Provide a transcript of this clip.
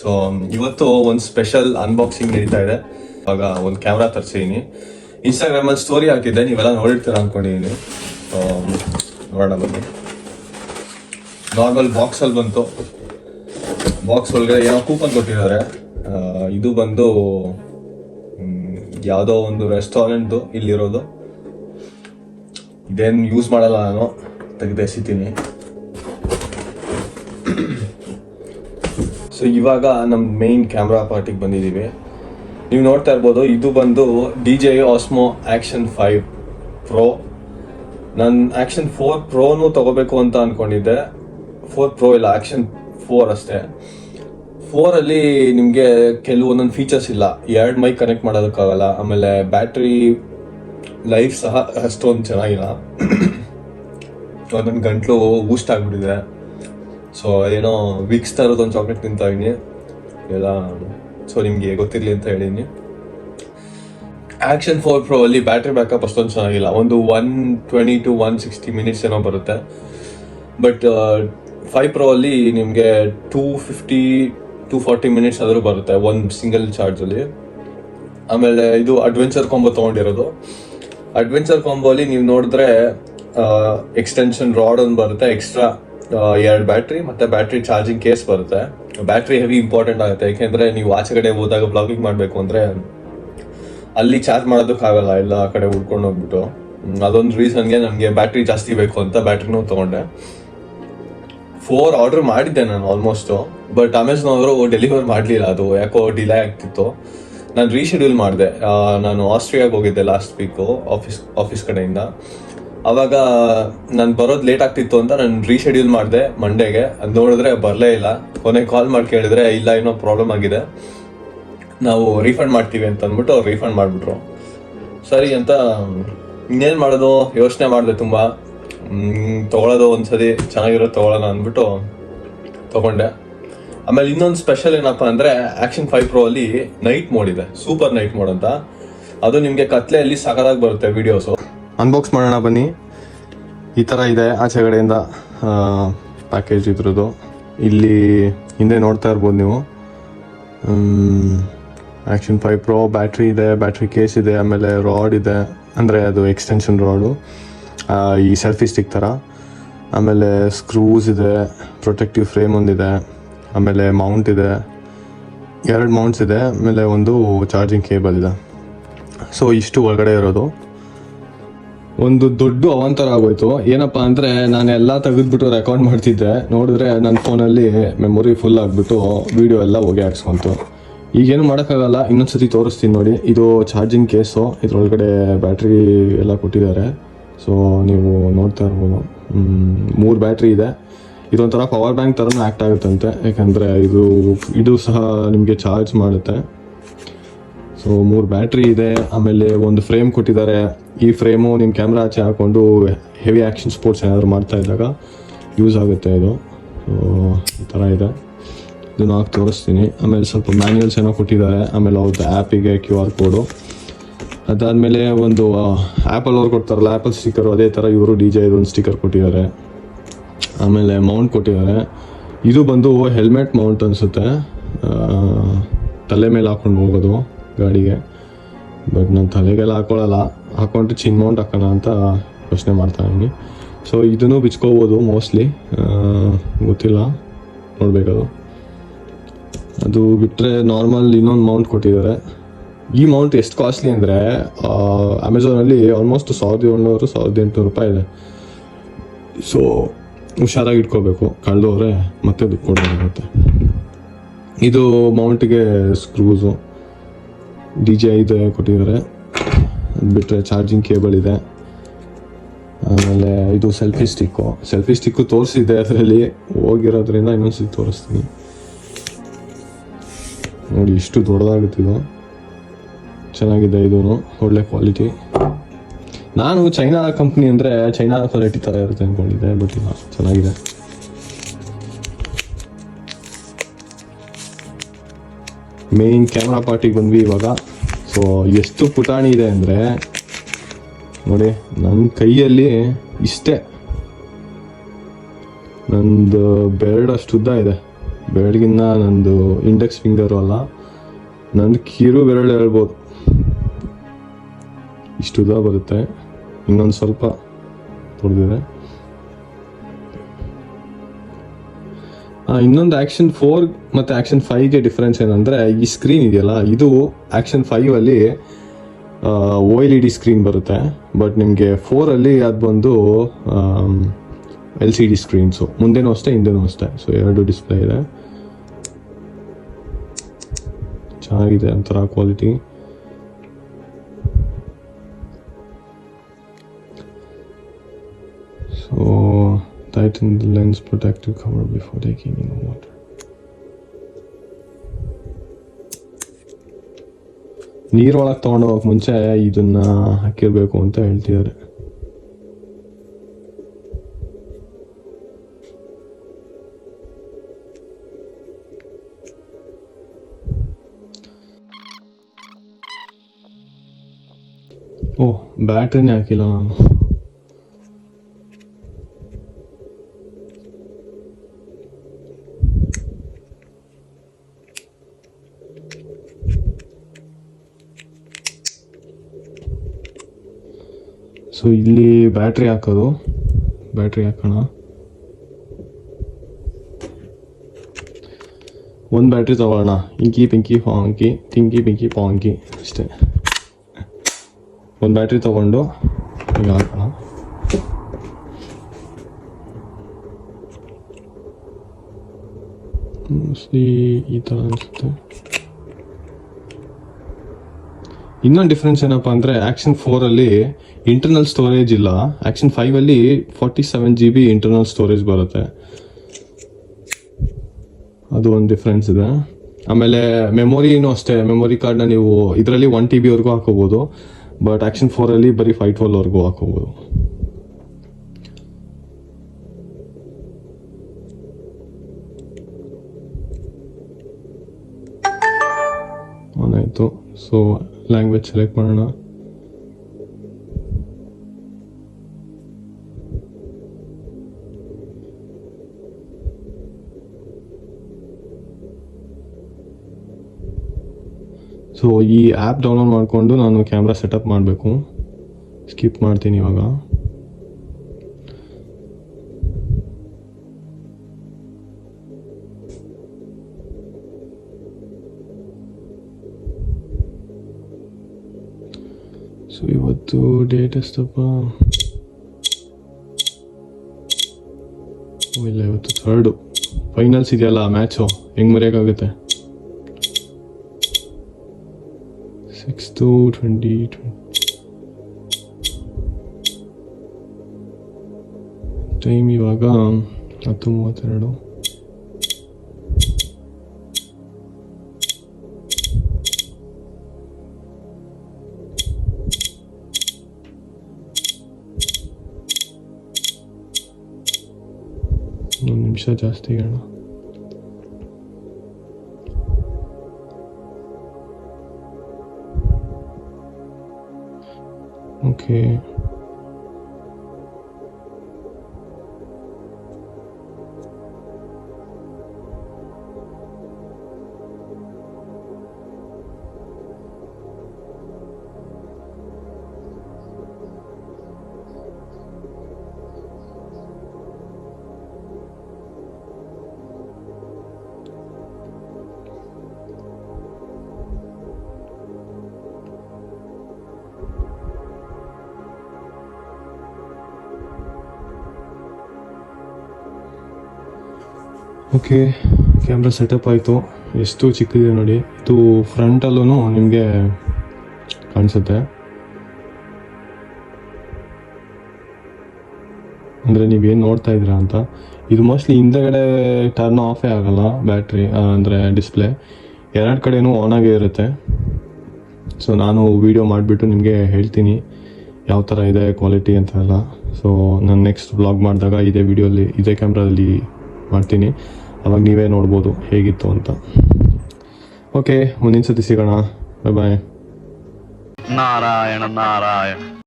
So ಇವತ್ತು ಒಂದು special unboxing ನಡೀತಾ ಇದೆ. ಇವಾಗ ಒಂದು ಕ್ಯಾಮ್ರಾ ತರಿಸಿದೀನಿ. ಇನ್ಸ್ಟಾಗ್ರಾಮ್ ಅಲ್ಲಿ ಸ್ಟೋರಿ ಹಾಕಿದ್ದೆ, ನೀವೆಲ್ಲ ನೋಡಿರ್ತೀರ ಅನ್ಕೊಂಡಿದೀನಿ. ಸೊ ನೋಡೋಣ ಬನ್ನಿ. ನಾರ್ಮಲ್ ಬಾಕ್ಸ್ ಅಲ್ಲಿ ಬಂತು. ಬಾಕ್ಸ್ ಒಳಗಡೆ ಏನೋ ಕೂಪನ್ ಕೊಟ್ಟಿದ್ದಾರೆ. ಇದು ಬಂದು ಯಾವುದೋ ಒಂದು ರೆಸ್ಟೋರೆಂಟ್ದು ಇಲ್ಲಿರೋದು. ಇದೇನು ಯೂಸ್ ಮಾಡಲ್ಲ ನಾನು. ತೆಗೆದು ಎಸಿತೀನಿ ಸೊ ಇವಾಗ ನಮ್ಮ ಮೇನ್ ಕ್ಯಾಮ್ರಾ ಪಾರ್ಟಿಗೆ ಬಂದಿದ್ದೀವಿ ನೀವು ನೋಡ್ತಾ ಇರ್ಬೋದು, ಇದು ಬಂದು D J Osmo action five pro ನಾನು ಆ್ಯಕ್ಷನ್ ಫೋರ್ ಪ್ರೋನು ತಗೋಬೇಕು ಅಂತ ಅನ್ಕೊಂಡಿದ್ದೆ. ಫೋರ್ ಪ್ರೋ ಇಲ್ಲ ಆ್ಯಕ್ಷನ್ ಫೋರ್ ಅಷ್ಟೇ. ಫೋರಲ್ಲಿ ನಿಮಗೆ ಕೆಲವೊಂದೊಂದು ಫೀಚರ್ಸ್ ಇಲ್ಲ. ಎರಡು ಮೈಕ್ ಕನೆಕ್ಟ್ ಮಾಡೋದಕ್ಕಾಗಲ್ಲ. ಆಮೇಲೆ ಬ್ಯಾಟ್ರಿ ಲೈಫ್ ಸಹ ಅಷ್ಟೊಂದು ಚೆನ್ನಾಗಿಲ್ಲ. ಒಂದೊಂದು ಗಂಟ್ಲು ಬೂಸ್ಟ್ ಆಗ್ಬಿಟ್ಟಿದೆ. ಸೊ ಏನೋ ವಿಕ್ಸ್ ತರೋದು ಒಂದು ಚಾಕ್ಲೇಟ್ ತಿಂತಾ ಇದೀನಿ. ಎಲ್ಲ ಸೊ ನಿಮಗೆ ಗೊತ್ತಿರಲಿ ಅಂತ ಹೇಳಿನಿ ಆಕ್ಷನ್ ಫೋರ್ ಪ್ರೋ ಅಲ್ಲಿ ಬ್ಯಾಟ್ರಿ ಬ್ಯಾಕಪ್ ಅಷ್ಟೊಂದು ಚೆನ್ನಾಗಿಲ್ಲ. ಒಂದು one twenty to one sixty minutes ಏನೋ ಬರುತ್ತೆ. ಬಟ್ ಫೈವ್ ಪ್ರೋ ಅಲ್ಲಿ ನಿಮಗೆ two fifty two forty minutes ಆದರೂ ಬರುತ್ತೆ ಒಂದು ಸಿಂಗಲ್ ಚಾರ್ಜಲ್ಲಿ ಆಮೇಲೆ ಇದು ಅಡ್ವೆಂಚರ್ ಕಾಂಬೋ ತೊಗೊಂಡಿರೋದು. ಅಡ್ವೆಂಚರ್ ಕಾಂಬೋ ಅಲ್ಲಿ ನೀವು ನೋಡಿದ್ರೆ ಎಕ್ಸ್ಟೆನ್ಷನ್ ರಾಡ್ ಒಂದು ಬರುತ್ತೆ ಎಕ್ಸ್ಟ್ರಾ ಎರಡು ಬ್ಯಾಟ್ರಿ ಮತ್ತೆ ಬ್ಯಾಟ್ರಿ ಚಾರ್ಜಿಂಗ್ ಕೇಸ್ ಬರುತ್ತೆ. ಬ್ಯಾಟ್ರಿ ಹೆವಿ ಇಂಪಾರ್ಟೆಂಟ್ ಆಗುತ್ತೆ. ಯಾಕೆಂದ್ರೆ ನೀವು ಆಚೆ ಕಡೆ ಹೋದಾಗ ಬ್ಲಾಗಿಂಗ್ ಮಾಡಬೇಕು ಅಂದ್ರೆ ಅಲ್ಲಿ ಚಾರ್ಜ್ ಮಾಡೋದಕ್ಕಾಗಲ್ಲ ಎಲ್ಲ ಆ ಕಡೆ ಹುಡ್ಕೊಂಡು ಹೋಗ್ಬಿಟ್ಟು. ಅದೊಂದು ರೀಸನ್ಗೆ ನನಗೆ ಬ್ಯಾಟ್ರಿ ಜಾಸ್ತಿ ಬೇಕು ಅಂತ ಬ್ಯಾಟ್ರಿನೂ ತಗೊಂಡೆ. ಫೋರ್ ಆರ್ಡರ್ ಮಾಡಿದ್ದೆ ನಾನು ಆಲ್ಮೋಸ್ಟ್. ಬಟ್ ಅಮೆಝಾನ್ ಅವರು ಡೆಲಿವರ್ ಮಾಡಲಿಲ್ಲ ಅದು. ಯಾಕೋ ಡಿಲೇ ಆಗ್ತಿತ್ತು. ನಾನು ರೀಶೆಡ್ಯೂಲ್ ಮಾಡಿದೆ. ನಾನು ಆಸ್ಟ್ರಿಯಾಗೆ ಹೋಗಿದ್ದೆ ಲಾಸ್ಟ್ ವೀಕು ಆಫೀಸ್ ಆಫೀಸ್ ಕಡೆಯಿಂದ. ಅವಾಗ ನಾನು ಬರೋದು ಲೇಟ್ ಆಗ್ತಿತ್ತು ಅಂತ ನಾನು ರೀಶೆಡ್ಯೂಲ್ ಮಾಡಿದೆ ಮಂಡೇಗೆ ಅದು ನೋಡಿದ್ರೆ ಬರಲೇ ಇಲ್ಲ. ಕೊನೆಗೆ ಕಾಲ್ ಮಾಡಿ ಕೇಳಿದ್ರೆ, ಇಲ್ಲ, ಏನೋ ಪ್ರಾಬ್ಲಮ್ ಆಗಿದೆ. ನಾವು ರೀಫಂಡ್ ಮಾಡ್ತೀವಿ ಅಂತ ಅಂದ್ಬಿಟ್ಟು ಅವ್ರು ರೀಫಂಡ್ ಮಾಡಿಬಿಟ್ರು. ಸರಿ ಅಂತ, ಇನ್ನೇನು ಮಾಡೋದು? ಯೋಚನೆ ಮಾಡಿದೆ ತುಂಬ. ತೊಗೊಳೋದು ಒಂದ್ಸತಿ ಚೆನ್ನಾಗಿರೋದು ತಗೊಳ್ಳೋಣ ಅಂದ್ಬಿಟ್ಟು ತಗೊಂಡೆ. ಆಮೇಲೆ ಇನ್ನೊಂದು ಸ್ಪೆಷಲ್ ಏನಪ್ಪ ಅಂದರೆ ಆ್ಯಕ್ಷನ್ ಫೈವ್ ಪ್ರೋ ಅಲ್ಲಿ ನೈಟ್ ಮೋಡ್ ಇದೆ. ಸೂಪರ್ ನೈಟ್ ಮೋಡ್ ಅಂತ. ಅದು ನಿಮಗೆ ಕತ್ಲೆಯಲ್ಲಿ ಸಕದಾಗಿ ಬರುತ್ತೆ ವಿಡಿಯೋಸು ಅನ್ಬಾಕ್ಸ್ ಮಾಡೋಣ ಬನ್ನಿ. ಈ ಥರ ಇದೆ ಆಚೆ ಕಡೆಯಿಂದ ಪ್ಯಾಕೇಜ್ ಇದ್ರದ್ದು. ಇಲ್ಲಿ ಹಿಂದೆ ನೋಡ್ತಾ ಇರ್ಬೋದು ನೀವು. ಆ್ಯಕ್ಷನ್ ಫೈವ್ ಪ್ರೋ ಬ್ಯಾಟ್ರಿ ಇದೆ ಬ್ಯಾಟ್ರಿ ಕೇಸ್ ಇದೆ, ಆಮೇಲೆ ರಾಡ್ ಇದೆ. ಅಂದರೆ ಅದು ಎಕ್ಸ್ಟೆನ್ಷನ್ ರಾಡು ಈ ಸೆಲ್ಫಿ ಸ್ಟಿಕ್ ಥರ ಆಮೇಲೆ ಸ್ಕ್ರೂಸ್ ಇದೆ ಪ್ರೊಟೆಕ್ಟಿವ್ ಫ್ರೇಮ್ ಒಂದಿದೆ. ಆಮೇಲೆ ಮೌಂಟ್ ಇದೆ. ಎರಡು ಮೌಂಟ್ಸ್ ಇದೆ, ಆಮೇಲೆ ಒಂದು ಚಾರ್ಜಿಂಗ್ ಕೇಬಲ್ ಇದೆ. ಸೊ ಇಷ್ಟು ಒಳಗಡೆ ಇರೋದು. ಒಂದು ದೊಡ್ಡ ಅವಾಂತರ ಆಗೋಯ್ತು. ಏನಪ್ಪಾ ಅಂದ್ರೆ ನಾನು ಎಲ್ಲ ತೆಗೆದ್ಬಿಟ್ಟು ರೆಕಾರ್ಡ್ ಮಾಡ್ತಿದ್ದೆ. ನೋಡಿದ್ರೆ ನನ್ನ ಫೋನಲ್ಲಿ ಮೆಮೊರಿ ಫುಲ್ ಆಗಿಬಿಟ್ಟು ವಿಡಿಯೋ ಎಲ್ಲ ಹೋಗಿ ಹಾಕ್ಸ್ಕೊಂತು. ಈಗೇನು ಮಾಡೋಕ್ಕಾಗಲ್ಲ, ಇನ್ನೊಂದ್ಸತಿ ತೋರಿಸ್ತೀನಿ ನೋಡಿ. ಇದು ಚಾರ್ಜಿಂಗ್ ಕೇಸು ಇದ್ರೊಳಗಡೆ ಬ್ಯಾಟ್ರಿ ಎಲ್ಲ ಕೊಟ್ಟಿದ್ದಾರೆ. ಸೊ ನೀವು ನೋಡ್ತಾ ಇರ್ಬೋದು. ಮೂರು ಬ್ಯಾಟ್ರಿ ಇದೆ. ಇದೊಂಥರ ಪವರ್ ಬ್ಯಾಂಕ್ ಥರನೂ ಆ್ಯಕ್ಟ್ ಆಗುತ್ತಂತೆ. ಯಾಕಂದರೆ ಇದು ಇದು ಸಹ ನಿಮಗೆ ಚಾರ್ಜ್ ಮಾಡುತ್ತೆ. ಮೂರು ಬ್ಯಾಟ್ರಿ ಇದೆ. ಆಮೇಲೆ ಒಂದು ಫ್ರೇಮ್ ಕೊಟ್ಟಿದ್ದಾರೆ. ಈ ಫ್ರೇಮು ನಿಮ್ಮ ಕ್ಯಾಮ್ರಾ ಆಚೆ ಹಾಕ್ಕೊಂಡು ಹೆವಿ ಆ್ಯಕ್ಷನ್ ಸ್ಪೋರ್ಟ್ಸ್ ಏನಾದರೂ ಮಾಡ್ತಾ ಇದ್ದಾಗ ಯೂಸ್ ಆಗುತ್ತೆ ಇದು. ಈ ಥರ ಇದೆ. ಇದನ್ನು ಹಾಕಿ ತೋರಿಸ್ತೀನಿ. ಆಮೇಲೆ ಸ್ವಲ್ಪ ಮ್ಯಾನ್ಯಲ್ಸ್ ಏನೋ ಕೊಟ್ಟಿದ್ದಾರೆ. ಆಮೇಲೆ ಅವ್ರದ್ದು ಆ್ಯಪಿಗೆ ಕ್ಯೂ ಆರ್ ಕೋಡು ಅದಾದಮೇಲೆ ಒಂದು ಆ್ಯಪಲ್ ಅವ್ರು ಕೊಡ್ತಾರಲ್ಲ ಆ್ಯಪಲ್ ಸ್ಟಿಕ್ಕರು ಅದೇ ಥರ ಇವರು ಡಿ ಜೆ ಒಂದು ಸ್ಟಿಕ್ಕರ್ ಕೊಟ್ಟಿದ್ದಾರೆ. ಆಮೇಲೆ ಮೌಂಟ್ ಕೊಟ್ಟಿದ್ದಾರೆ. ಇದು ಬಂದು ಹೆಲ್ಮೆಟ್ ಮೌಂಟ್ ಅನಿಸುತ್ತೆ. ತಲೆ ಮೇಲೆ ಹಾಕ್ಕೊಂಡು ಹೋಗೋದು. ಗಾಡಿಗೆ. ಬಟ್ ನಾನು ತಲೆಗೆಲ್ಲ ಹಾಕೊಳ್ಳಲ್ಲ ಹಾಕೊಂಡ್ರೆ ಚಿನ್ ಮೌಂಟ್ ಹಾಕೋಣ ಅಂತ ಯೋಚನೆ ಮಾಡ್ತಾ ಇದ್ದೀನಿ. ಸೊ ಇದನ್ನು ಬಿಚ್ಕೋಬೋದು ಮೋಸ್ಟ್ಲಿ ಗೊತ್ತಿಲ್ಲ. ನೋಡಬೇಕದು. ಅದು ಬಿಟ್ಟರೆ ನಾರ್ಮಲ್ ಇನ್ನೊಂದು ಮೌಂಟ್ ಕೊಟ್ಟಿದ್ದಾರೆ. ಈ ಮೌಂಟ್ ಎಷ್ಟು ಕಾಸ್ಟ್ಲಿ ಅಂದರೆ ಅಮೆಝಾನಲ್ಲಿ ಆಲ್ಮೋಸ್ಟ್ ಸಾವಿರದ ಏಳ್ನೂರು, ಸಾವಿರದ ಎಂಟುನೂರು ರೂಪಾಯಿ ಇದೆ. ಸೊ ಹುಷಾರಾಗಿ ಇಟ್ಕೋಬೇಕು. ಕಳೆದವ್ರೆ ಮತ್ತೆ ದುಡ್ಡು ಕೊಡಬೇಕಾಗುತ್ತೆ. ಇದು ಮೌಂಟಿಗೆ ಸ್ಕ್ರೂಸು ಡಿ ಜಿ ಐದು ಕೊಟ್ಟಿದ್ದಾರೆ. ಅದು ಬಿಟ್ಟರೆ ಚಾರ್ಜಿಂಗ್ ಕೇಬಲ್ ಇದೆ. ಆಮೇಲೆ ಇದು ಸೆಲ್ಫಿ ಸ್ಟಿಕ್ಕು. ಸೆಲ್ಫಿ ಸ್ಟಿಕ್ಕು ತೋರಿಸಿದೆ ಅದರಲ್ಲಿ. ಹೋಗಿರೋದ್ರಿಂದ ಇನ್ನೊಂದ್ಸತಿ ತೋರಿಸ್ತೀನಿ. ನೋಡಿ, ಇಷ್ಟು ದೊಡ್ಡದಾಗುತ್ತೆ ಇದು. ಚೆನ್ನಾಗಿದೆ ಇದು ಒಳ್ಳೆ ಕ್ವಾಲಿಟಿ. ನಾನು ಚೈನಾ ಕಂಪ್ನಿ ಅಂದರೆ ಚೈನಾ ಕ್ವಾಲಿಟಿ ಥರ ಇರುತ್ತೆ ಅಂದ್ಕೊಂಡಿದ್ದೆ ಬಟ್ ಇಲ್ಲ, ಚೆನ್ನಾಗಿದೆ. ಮೇನ್ ಕ್ಯಾಮ್ರಾ ಪಾರ್ಟಿಗೆ ಬಂದ್ವಿ ಇವಾಗ. ಎಷ್ಟು ಪುಟಾಣಿ ಇದೆ ಅಂದರೆ, ನೋಡಿ ನನ್ನ ಕೈಯಲ್ಲಿ ಇಷ್ಟೇ. ನಂದು ಬೆರಡಷ್ಟು ಉದ್ದ ಇದೆ. ಬೆರಳಿಗಿನ್ನ ನಂದು ಇಂಡೆಕ್ಸ್ ಫಿಂಗರು ಅಲ್ಲ. ನಂದು ಕಿರು ಬೆರಳು ಹೇಳ್ಬೋದು. ಇಷ್ಟು ಉದ್ದ ಬರುತ್ತೆ. ಇನ್ನೊಂದು ಸ್ವಲ್ಪ ದೊಡ್ಡದಿದೆ ಇನ್ನೊಂದು ಆಕ್ಷನ್ ಫೋರ್ ಮತ್ತೆ ಆಕ್ಷನ್ ಫೈವ್ಗೆ ಡಿಫ್ರೆನ್ಸ್ ಏನಂದ್ರೆ ಈ ಸ್ಕ್ರೀನ್ ಇದೆಯಲ್ಲ, ಇದು ಆಕ್ಷನ್ ಫೈವ್ ಅಲ್ಲಿ O L E D screen ಬರುತ್ತೆ. ಬಟ್ ನಿಮಗೆ ಫೋರಲ್ಲಿ ಅದು ಬಂದು ಎಲ್ ಸಿ ಡಿ ಸ್ಕ್ರೀನ್ಸು ಮುಂದೆನೂ ಅಷ್ಟೇ, ಹಿಂದೆನೂ ಅಷ್ಟೇ. ಸೊ ಎರಡು ಡಿಸ್ಪ್ಲೇ ಇದೆ. ಚೆನ್ನಾಗಿದೆ ಒಂಥರ quality tighten the lens protective cover before taking in the water. ನೀರೊಳಗೆ ತೊಗೊಂಡೋಗಕ್ಕೆ ಮುಂಚೆ ಇದನ್ನ ಹಾಕಿರ್ಬೇಕು ಅಂತ ಹೇಳ್ತಿದ್ದಾರೆ ಓಹ್ ಬ್ಯಾಟ್ರಿನೇ ಹಾಕಿಲ್ಲ ನಾನು ಸೊ ಇಲ್ಲಿ ಬ್ಯಾಟ್ರಿ ಹಾಕೋದು. ಬ್ಯಾಟ್ರಿ ಹಾಕೋಣ. ಒಂದು ಬ್ಯಾಟ್ರಿ ತಗೊಳ್ಳೋಣ. ಇಂಕಿ ಪಿಂಕಿ ಪಾಂಕಿ ತಿಂಕಿ ಪಿಂಕಿ ಪಾಂಕಿ ಅಷ್ಟೇ. ಒಂದು ಬ್ಯಾಟ್ರಿ ತಗೊಂಡು ಈಗ ಹಾಕೋಣ. ಈ ಥರ ಅನಿಸುತ್ತೆ. ಇನ್ನೊಂದು ಡಿಫ್ರೆನ್ಸ್ ಏನಪ್ಪಾ ಅಂದರೆ ಆ್ಯಕ್ಷನ್ ಫೋರಲ್ಲಿ ಇಂಟರ್ನಲ್ ಸ್ಟೋರೇಜ್ ಇಲ್ಲ. Action ಫೈವಲ್ಲಿ forty seven G B internal storage ಬರುತ್ತೆ. ಅದು ಒಂದು ಡಿಫ್ರೆನ್ಸ್ ಇದೆ. ಆಮೇಲೆ ಮೆಮೊರಿನೂ ಅಷ್ಟೇ. ಮೆಮೊರಿ ಕಾರ್ಡ್ನ ನೀವು ಇದರಲ್ಲಿ ಒನ್ ಟಿ ಬಿವರೆಗೂ ಹಾಕೋಬೋದು. ಬಟ್ ಆ್ಯಕ್ಷನ್ ಫೋರಲ್ಲಿ ಬರೀ ಫೈವ್ ಟ್ವೆಲ್ ಹಾಕೋಬೋದು. ಆಯಿತು. ಸೊ ಲ್ಯಾಂಗ್ವೇಜ್ ಸೆಲೆಕ್ಟ್ ಮಾಡೋಣ ಸೊ ಈ ಆ್ಯಪ್ ಡೌನ್ಲೋಡ್ ಮಾಡಿಕೊಂಡು ನಾನು ಕ್ಯಾಮ್ರಾ ಸೆಟಪ್ ಮಾಡಬೇಕು. ಸ್ಕಿಪ್ ಮಾಡ್ತೀನಿ ಇವಾಗ. ಸೊ ಇವತ್ತು ಡೇಟ್ ಎಷ್ಟಪ್ಪ ಇಲ್ಲ ಇವತ್ತು ಥರ್ಡು ಫೈನಲ್ಸ್ ಇದೆಯಲ್ಲ ಮ್ಯಾಚು ಹೆಂಗೆ ಮರೆಯೋಕ್ಕಾಗುತ್ತೆ ಸಿಕ್ಸ್ತು ಟ್ವೆಂಟಿ ಟೈಮ್ ಇವಾಗ ಹತ್ತು ಮೂವತ್ತೆರಡು ಒಂದು ನಿಮಿಷ ಜಾಸ್ತಿ ಹೇಳ ಓಕೆ ಓಕೆ ಕ್ಯಾಮ್ರಾ ಸೆಟಪ್ ಆಯಿತು. ಎಷ್ಟು ಚಿಕ್ಕಿದೆ ನೋಡಿ. ಇದು ಫ್ರಂಟಲ್ಲೂ ನಿಮಗೆ ಕಾಣಿಸುತ್ತೆ. ಅಂದರೆ ನೀವೇನು ನೋಡ್ತಾ ಇದ್ದೀರಾ ಅಂತ. ಇದು ಮೋಸ್ಟ್ಲಿ ಹಿಂದೆಗಡೆ ಟರ್ನ್ ಆಫೇ ಆಗಲ್ಲ ಬ್ಯಾಟ್ರಿ ಅಂದರೆ ಡಿಸ್ಪ್ಲೇ ಎರಡು ಕಡೆಯೂ ಆನ್ ಆಗೇ ಇರುತ್ತೆ. ಸೊ ನಾನು ವಿಡಿಯೋ ಮಾಡಿಬಿಟ್ಟು ನಿಮಗೆ ಹೇಳ್ತೀನಿ ಯಾವ ಥರ ಇದೆ ಕ್ವಾಲಿಟಿ ಅಂತ ಎಲ್ಲ. ಸೊ ನಾನು ನೆಕ್ಸ್ಟ್ ವ್ಲಾಗ್ ಮಾಡಿದಾಗ ಇದೇ ವಿಡಿಯೋಲಿ ಇದೇ ಕ್ಯಾಮ್ರಾದಲ್ಲಿ ಮಾಡ್ತೀನಿ. ಅವಾಗ ನೀವೇ ನೋಡ್ಬೋದು ಹೇಗಿತ್ತು ಅಂತ. ಓಕೆ ಮುಂದಿನ ಸತಿ ಸಿಗೋಣ. ಬಾಯ್ ಬಾಯ್ ನಾರಾಯಣ ನಾರಾಯಣ.